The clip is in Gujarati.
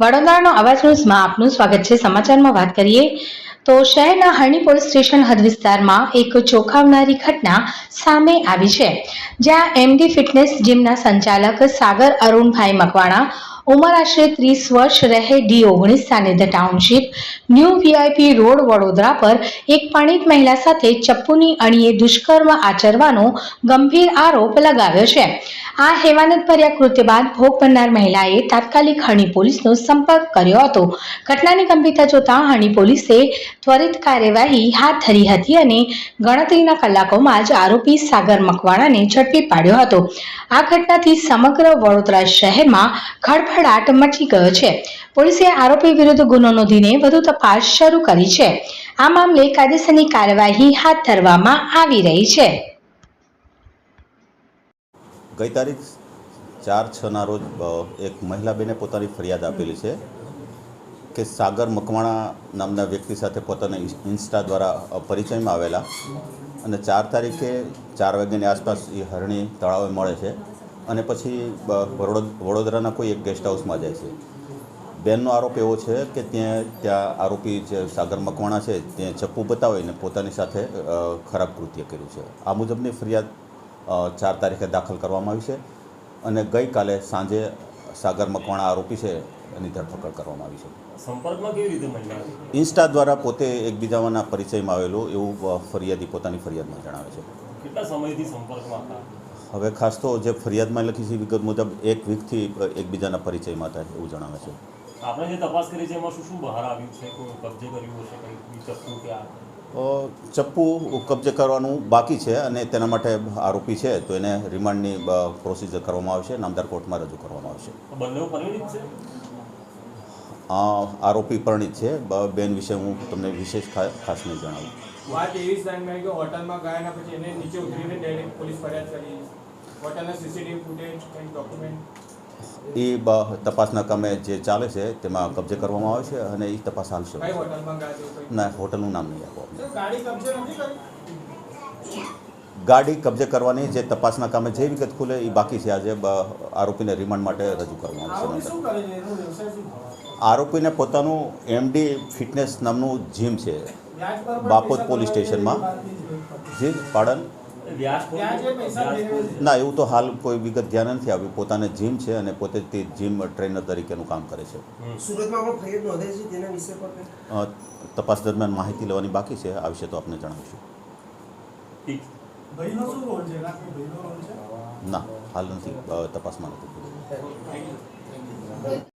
વડોદરાનો અવાજ ન્યૂઝમાં આપનું સ્વાગત છે. સમાચારમાં વાત કરીએ તો શહેરના હરણી પોલીસ સ્ટેશન હદ વિસ્તારમાં એક ચોંકાવનારી ઘટના સામે આવી છે. જ્યાં એમડી ફિટનેસ જીમના સંચાલક સાગર અરુણભાઈ મકવાણા ઉંમર આશરે ત્રીસ વર્ષ રહે ડી ઓગણીસ Sanidhya township new VIP road Vadodara પર એક પરિણીત મહિલા સાથે ચપ્પુની અણીએ દુષ્કર્મ આચરવાનો ગંભીર આરોપ લગાવ્યો છે. આ હેવાનતભર્યા કૃત્ય બાદ ભોગ બનનાર મહિલાએ તાત્કાલિક હણી પોલીસનો સંપર્ક કર્યો હતો. ઘટનાની ગંભીરતા જોતા હણી પોલીસે ત્વરિત કાર્યવાહી હાથ ધરી હતી અને ગણતરીના કલાકોમાં જ આરોપી સાગર મકવાણાને ઝડપી પાડ્યો હતો. આ ઘટનાથી સમગ્ર વડોદરા શહેરમાં ખળભળાટ મચી ગયો છે. પોલીસે આરોપી વિરુદ્ધ ગુનો નોંધીને વધુ તપાસ શરૂ કરી છે. આ મામલે કાયદેસરની કાર્યવાહી હાથ ધરવામાં આવી રહી છે. ગઈ તારીખ ચાર છના રોજ એક મહિલા બેને પોતાની ફરિયાદ આપેલી છે કે સાગર મકવાણા નામના વ્યક્તિ સાથે પોતાના ઇન્સ્ટા દ્વારા પરિચયમાં આવેલા. અને ચાર તારીખે ચાર વાગ્યાની આસપાસ એ હરણી તળાવે મળે છે. અને પછી વડોદરાના કોઈ એક ગેસ્ટ હાઉસમાં જાય છે. બેનનો આરોપ એવો છે કે ત્યાં ત્યાં આરોપી જે સાગર મકવાણા છે ત્યાં ચપ્પુ બતાવીને પોતાની સાથે ખરાબ કૃત્ય કર્યું છે. આ મુજબની ફરિયાદ ચાર તારીખે દાખલ કરવામાં આવી છે અને ગઈકાલે સાંજે સાગર મકવાણા આરોપી છે એની ધરપકડ કરવામાં આવી છે. સંપર્કમાં કેવી રીતે ઇન્સ્ટા દ્વારા પોતે એકબીજાના પરિચયમાં આવેલું એવું ફરિયાદી પોતાની ફરિયાદમાં જણાવે છે. કેટલા સમયથી સંપર્કમાં હતા? હવે ખાસ તો જે ફરિયાદમાં લખી છે વિગત મુજબ એક વીકથી એકબીજાના પરિચયમાં હતા એવું જણાવે છે. આપણે જે તપાસ કરી છે એમાં શું શું બહાર આવ્યું છે? કોઈ કબજે કર્યું હશે? કંઈ ચપ્પુ કે ચપ્પુ કબજે કરવાનું બાકી છે અને તેના માટે આરોપી છે તો એને રિમાન્ડની પ્રોસિજર કરવામાં આવશે નામદાર કોર્ટમાં રજૂ કરવામાં આવશે. બંને પરિણિત છે? આ આરોપી પરિણીત છે. બેન વિશે હું તમને વિશેષ ખાસ નહીં જણાવું. વાત એવી સામે કે હોટલમાં ગયા પછી એને નીચે ઉતરીને ડાયરેક્ટ પોલીસ ફરિયાદ કરી. હોટલના સીસીટીવી ફૂટેજ કંઈક ડોક્યુમેન્ટ એ તપાસના કામે જે ચાલે છે તેમાં કબજે કરવામાં આવે છે અને એ તપાસ હાલશે. ના હોટલનું નામ નહીં આપો. ગાડી કબજે કરવાની જે તપાસના કામે જે વિગત ખુલે એ બાકી છે આજે આરોપીને રિમાન્ડ માટે રજૂ કરવામાં આવશે. આરોપીને પોતાનું એમડી ફિટનેસ નામનું જીમ છે બાપોદ પોલીસ સ્ટેશનમાં. જી પાડન. ના એવું તો હાલ કોઈ વિગત ધ્યાન નથી આવ્યું. પોતાને જીમ છે અને પોતે તે જીમ ટ્રેનર તરીકેનું કામ કરે છે. તપાસ દરમિયાન માહિતી લેવાની બાકી છે. આ વિશે તો આપને જણાવીશું. ના હાલ નથી. તપાસમાં નથી.